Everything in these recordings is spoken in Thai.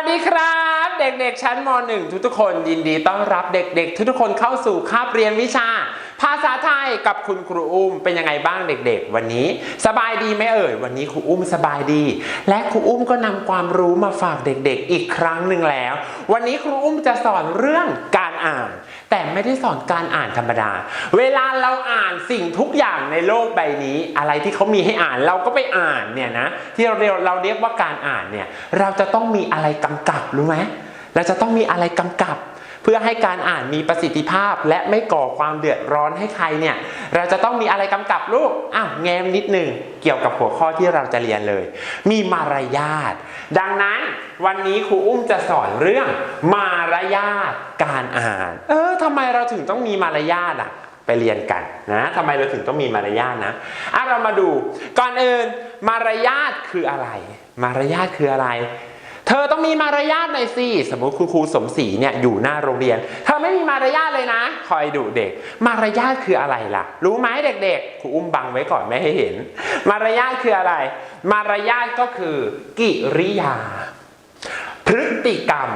วัสดีครับ เด็กๆ ชั้นม .1 ทุกๆคนยินดีต้อนรับเด็กๆ ทุกๆคนเข้าสู่คาบเรียนวิชา ภาษาไทยกับคุณครูอุ้มเป็นยังไงบ้างเด็ก ๆ วันนี้ สบายดีไหมเอ่ยวันนี้ครูอุ้มสบายดี และครูอุ้มก็นำความรู้มาฝากเด็ก ๆ อีกครั้งหนึ่งแล้ว วันนี้ครูอุ้มจะสอนเรื่องการอ่าน แต่ไม่ได้สอนการอ่านธรรมดา เวลาเราอ่านสิ่งทุกอย่างในโลกใบนี้ อะไรที่เขามีให้อ่านเราก็ไปอ่านเนี่ยนะที่เราเรียกเราเรียกว่าการอ่านเนี่ยเราจะต้องมีอะไรกำกับรู้ไหมเราจะต้องมีอะไรกำกับ เพื่อให้การอ่านมีประสิทธิภาพ และไม่ก่อความเดือดร้อนให้ใครเนี่ยเราจะต้องมีอะไรกำกับลูกอ้าวแง้มนิดหนึ่งเกี่ยวกับหัวข้อที่เราจะเรียนเลย มีมารยาท ดังนั้นวันนี้ครูอุ้มจะสอนเรื่องมารยาทการอ่าน เออทำไมเราถึงต้องมีมารยาทอะไปเรียนกันนะทำไมเราถึงต้องมีมารยาทนะอะเรามาดู ก่อนอื่นมารยาทคืออะไร มารยาทคืออะไร เธอต้องมีมารยาทหน่อยสิ สมมติคุณครูสมศรีเนี่ยอยู่หน้าโรงเรียน เธอไม่มีมารยาทเลยนะ คอยดูเด็ก มารยาทคืออะไรล่ะ รู้ไหมเด็กๆ ครูอุ้มบังไว้ก่อนไม่ให้เห็น มารยาทคืออะไร มารยาทก็คือ กิริยา พฤติกรรม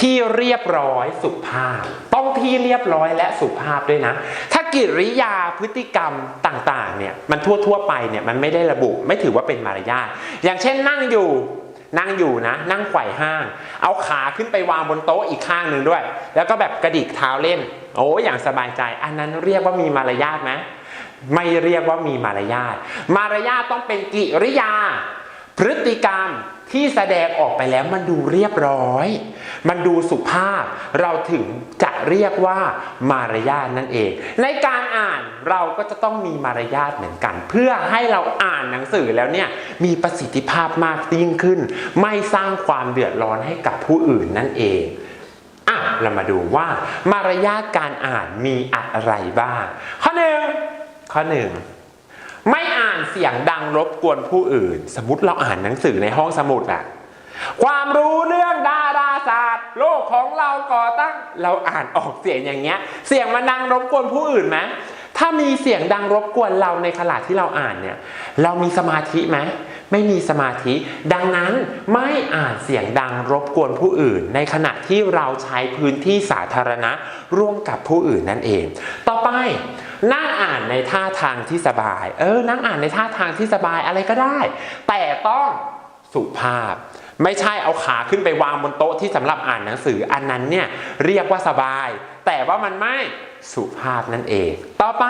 ที่เรียบร้อยสุภาพ ต้องที่เรียบร้อยและสุภาพด้วยนะ ถ้ากิริยาพฤติกรรมต่างๆเนี่ยมันทั่วๆไปเนี่ยมันไม่ได้ระบุ ไม่ถือว่าเป็นมารยาทอย่างเช่นนั่งอยู่ นั่งอยู่นะ นั่งไขว่ห้าง เอาขาขึ้นไปวางบนโต๊ะอีกข้างหนึ่งด้วย แล้วก็แบบกระดิกเท้าเล่น โอ้อย่างสบายใจ อันนั้นเรียกว่ามีมารยาทไหมไม่เรียกว่ามีมารยาท มารยาทต้องเป็นกิริยา พฤติกรรม ที่แสดงออกไปแล้วมันดูเรียบร้อย มันดูสุภาพ เราถึงจะเรียกว่ามารยาทนั่นเอง ในการอ่านเราก็จะต้องมีมารยาทเหมือนกัน เพื่อให้เราอ่านหนังสือแล้วเนี่ยมีประสิทธิภาพมากยิ่งขึ้น ไม่สร้างความเดือดร้อนให้กับผู้อื่นนั่นเองอะเรามาดูว่ามารยาทการอ่านมีอะไรบ้าง ข้อหนึ่งข้อหนึ่ง ไม่อ่านเสียงดังรบกวนผู้อื่น สมมติเราอ่านหนังสือในห้องสมุดอะความรู้เรื่องดาราศาสตร์ โลกของเราก่อตั้ง เราอ่านออกเสียงอย่างเงี้ย เสียงมันดังรบกวนผู้อื่นไหมถ้ามีเสียงดังรบกวนเราในขณะที่เราอ่านเนี่ย เรามีสมาธิไหมไม่มีสมาธิ ดังนั้นไม่อ่านเสียงดังรบกวนผู้อื่น ในขณะที่เราใช้พื้นที่สาธารณะร่วมกับผู้อื่นนั่นเอง ต่อไป นั่งอ่านในท่าทางที่สบาย เออ นั่งอ่านในท่าทางที่สบายอะไรก็ได้ แต่ต้องสุภาพ ไม่ใช่เอาขาขึ้นไปวางบนโต๊ะที่สำหรับอ่านหนังสืออันนั้นเนี่ยเรียกว่าสบาย แต่ว่ามันไม่สุภาพนั่นเอง ต่อไป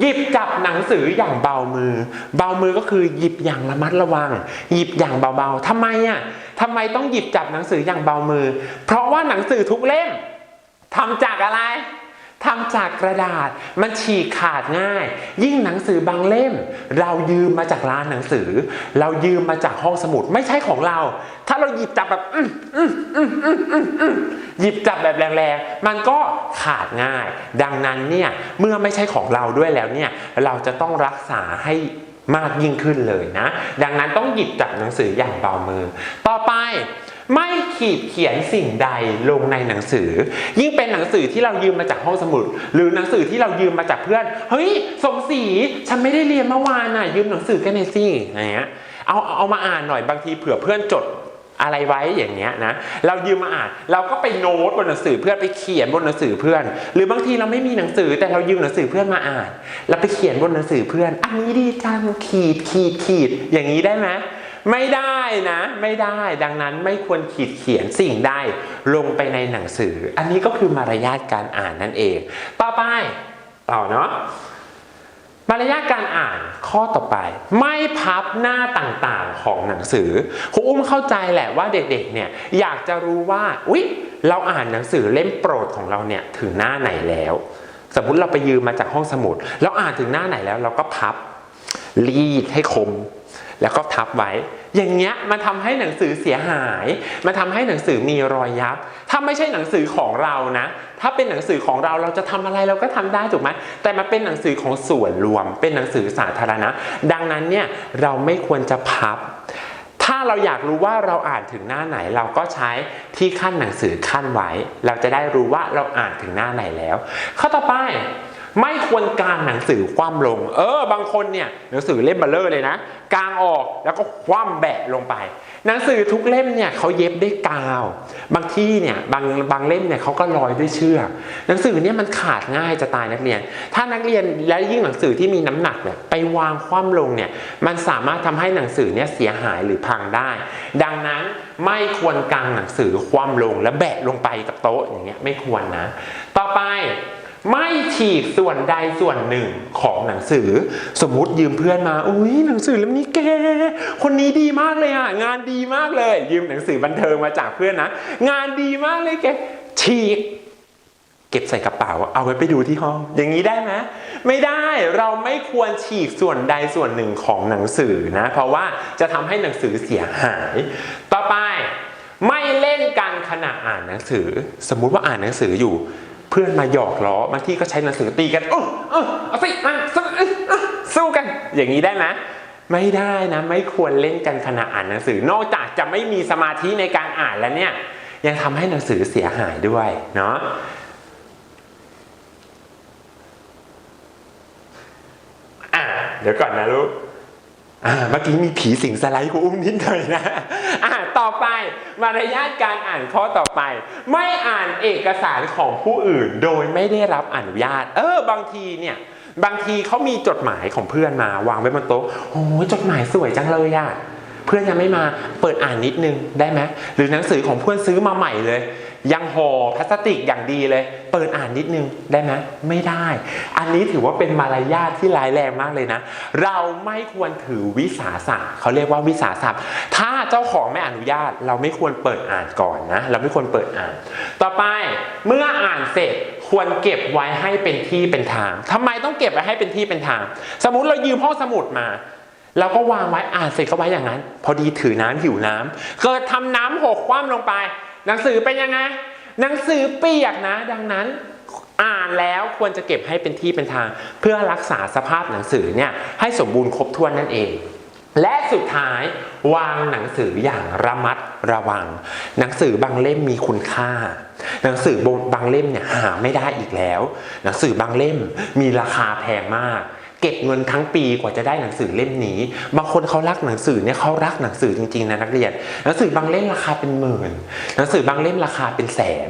หยิบจับหนังสืออย่างเบามือ เบามือก็คือหยิบอย่างระมัดระวัง หยิบอย่างเบาๆทำไมอะทำไมต้องหยิบจับหนังสืออย่างเบามือ เพราะว่าหนังสือทุกเล่มทำจากอะไร ทำจากกระดาษมันฉีกขาดง่าย ยิ่งหนังสือบางเล่ม เรายืมมาจากร้านหนังสือ เรายืมมาจากห้องสมุดไม่ใช่ของเรา ถ้าเราหยิบจับแบบหยิบจับแบบแรงๆมันก็ขาดง่าย ดังนั้นเนี่ยเมื่อไม่ใช่ของเราด้วยแล้วเนี่ยเราจะต้องรักษาให้มากยิ่งขึ้นเลยนะ ดังนั้นต้องหยิบจับหนังสืออย่างเบามือ ต่อไป ไม่ขีดเขียนสิ่งใดลงในหนังสือ ยิ่งเป็นหนังสือที่เรายืมมาจากห้องสมุด หรือหนังสือที่เรายืมมาจากเพื่อน เฮ้ย สมศรีฉันไม่ได้เรียนเมื่อวานน่ะยืมหนังสือกันหน่อยสิอย่างเงี้ยเอาเอามาอ่านหน่อยบางทีเผื่อเพื่อนจดอะไรไว้อย่างเงี้ยนะเรายืมมาอ่าน เราก็ไปโน้ตบนหนังสือเพื่อนไปเขียนบนหนังสือเพื่อน หรือบางทีเราไม่มีหนังสือแต่เรายืมหนังสือเพื่อนมาอ่าน เราไปเขียนบนหนังสือเพื่อน อันนี้ดีจังขีดขีดขีดอย่างนี้ได้ไหม ไม่ได้นะ ไม่ได้ดังนั้นไม่ควรขีดเขียนสิ่งใดลงไปในหนังสือ อันนี้ก็คือมารยาทการอ่านนั่นเอง ต่อไปต่อเนาะมารยาทการอ่านข้อต่อไป ไม่พับหน้าต่างๆของหนังสือครูอุ้มเข้าใจแหละว่าเด็กๆเนี่ยอยากจะรู้ว่าอุ๊ยเราอ่านหนังสือเล่มโปรดของเราเนี่ยถึงหน้าไหนแล้ว สมมติเราไปยืมมาจากห้องสมุดเราอ่านถึงหน้าไหนแล้วเราก็พับรีดให้คม แล้วก็ทับไว้ อย่างเงี้ยมันทำให้หนังสือเสียหาย มันทำให้หนังสือมีรอยยับ ถ้าไม่ใช่หนังสือของเรานะ ถ้าเป็นหนังสือของเราเราจะทำอะไรเราก็ทำได้ถูกไหมแต่มันเป็นหนังสือของส่วนรวม เป็นหนังสือสาธารณะ ดังนั้นเนี่ยเราไม่ควรจะพับถ้าเราอยากรู้ว่าเราอ่านถึงหน้าไหนเราก็ใช้ที่ขั้นหนังสือขั้นไว้ เราจะได้รู้ว่าเราอ่านถึงหน้าไหนแล้ว ข้อต่อไป ไม่ควรการหนังสือคว่ำลง เออ บางคนเนี่ยหนังสือเล่มเบลเลอร์เลยนะ กางออกแล้วก็คว่ำแบะลงไป หนังสือทุกเล่มเนี่ยเขาเย็บด้วยกาว บางที่เนี่ยบางบางเล่มเนี่ยเขาก็ร้อยด้วยเชือกหนังสือเนี่ยมันขาดง่ายจะตายนักเรียน ถ้านักเรียนและยิ่งหนังสือที่มีน้ำหนักเนี่ยไปวางคว่ำลงเนี่ยมันสามารถทำให้หนังสือเนี่ยเสียหายหรือพังได้ ดังนั้นไม่ควรกางหนังสือคว่ำลงและแบะลงไปกับโต๊ะอย่างเงี้ยไม่ควรนะ ต่อไป ไม่ฉีกส่วนใดส่วนหนึ่งของหนังสือ สมมุติยืมเพื่อนมาอุ้ยหนังสือเล่มนี้แกคนนี้ดีมากเลยอะงานดีมากเลย ยืมหนังสือบันเทิงมาจากเพื่อนนะงานดีมากเลยแกฉีก เก็บใส่กระเป๋าเอาไว้ไปดูที่ห้อง อย่างนี้ได้ไหมไม่ได้เราไม่ควรฉีกส่วนใดส่วนหนึ่งของหนังสือนะ เพราะว่าจะทำให้หนังสือเสียหาย ต่อไปไม่เล่นกันขณะอ่านหนังสือ สมมุติว่าอ่านหนังสืออยู่ พื่อนมาหยอกล้อบางที่ก็ใช้หนังสือตีกันเออเออเอาสิมาสู้เออเออสู้กัน อย่างนี้ได้ไหมไม่ได้นะ ไม่ควรเล่นกันขณะอ่านหนังสือนอกจากจะไม่มีสมาธิในการอ่านแล้วเนี่ย ยังทำให้หนังสือเสียหายด้วยเนาะเดี๋ยวก่อนนะลูก อ่าเมื่อกี้มีผีสิงสไลด์กูอุ้มนิดหน่อยนะอ่าต่อไปมารยาทการอ่านข้อต่อไป ไม่อ่านเอกสารของผู้อื่นโดยไม่ได้รับอนุญาต เออบางทีเนี่ยบางทีเขามีจดหมายของเพื่อนมาวางไว้บนโต๊ะโอ้ยจดหมายสวยจังเลยอะเพื่อนยังไม่มาเปิดอ่านนิดนึงได้ไหมหรือหนังสือของเพื่อนซื้อมาใหม่เลย ยังห่อพลาสติกอย่างดีเลย เปิดอ่านนิดนึงได้ไหมไม่ได้ อันนี้ถือว่าเป็นมารยาทที่ร้ายแรงมากเลยนะ เราไม่ควรถือวิสาสะเขาเรียกว่าวิสาสะถ้าเจ้าของไม่อนุญาต เราไม่ควรเปิดอ่านก่อนนะ เราไม่ควรเปิดอ่าน ต่อไปเมื่ออ่านเสร็จควรเก็บไว้ให้เป็นที่เป็นทางทำไมต้องเก็บไว้ให้เป็นที่เป็นทาง สมมติเรายืมห้องสมุดมาเราก็วางไว้อ่านเสร็จก็ไว้อย่างนั้น พอดีถือน้ำหิวน้ำเกิดทำน้ำหกคว่ำลงไป หนังสือเป็นยังไง หนังสือเปียกนะ ดังนั้นอ่านแล้วควรจะเก็บให้เป็นที่เป็นทาง เพื่อรักษาสภาพหนังสือเนี่ยให้สมบูรณ์ครบถ้วนนั่นเอง และสุดท้ายวางหนังสืออย่างระมัดระวัง หนังสือบางเล่มมีคุณค่า หนังสือบางเล่มเนี่ยหาไม่ได้อีกแล้ว หนังสือบางเล่มมีราคาแพงมาก เก็บเงินทั้งปีกว่าจะได้หนังสือเล่มนี้ บางคนเขารักหนังสือเนี่ยเขารักหนังสือจริงๆนะนักเรียน หนังสือบางเล่มราคาเป็นหมื่น หนังสือบางเล่มราคาเป็นแสน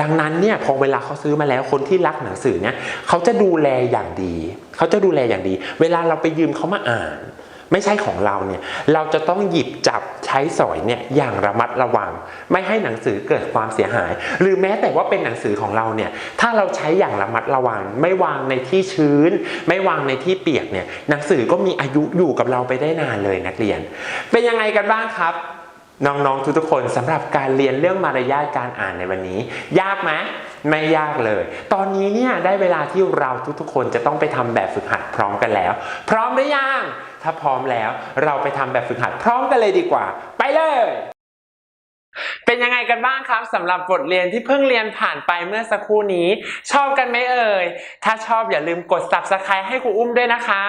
ดังนั้นเนี่ยพอเวลาเขาซื้อมาแล้วคนที่รักหนังสือเนี่ยเขาจะดูแลอย่างดี เขาจะดูแลอย่างดี เวลาเราไปยืมเขามาอ่าน ไม่ใช่ของเราเนี่ยเราจะต้องหยิบจับใช้สอยเนี่ยอย่างระมัดระวัง ไม่ให้หนังสือเกิดความเสียหาย หรือแม้แต่ว่าเป็นหนังสือของเราเนี่ยถ้าเราใช้อย่างระมัดระวัง ไม่วางในที่ชื้น ไม่วางในที่เปียกเนี่ยหนังสือก็มีอายุอยู่กับเราไปได้นานเลยนักเรียน เป็นยังไงกันบ้างครับน้องๆทุกๆคนสำหรับการเรียนเรื่องมารยาทการอ่านในวันนี้ ยากไหม ไม่ยากเลย ตอนนี้เนี่ยได้เวลาที่เราทุกๆ คนจะต้องไปทำแบบฝึกหัดพร้อมกันแล้ว พร้อมหรือยัง ถ้าพร้อมแล้วเราไปทำแบบฝึกหัดพร้อมกันเลยดีกว่า ไปเลยเป็นยังไงกันบ้างครับสำหรับบทเรียนที่เพิ่งเรียนผ่านไปเมื่อสักครู่นี้ ชอบกันไหมเอ่ย ถ้าชอบอย่าลืมกด subscribe ให้ครูอุ้มด้วยนะคะ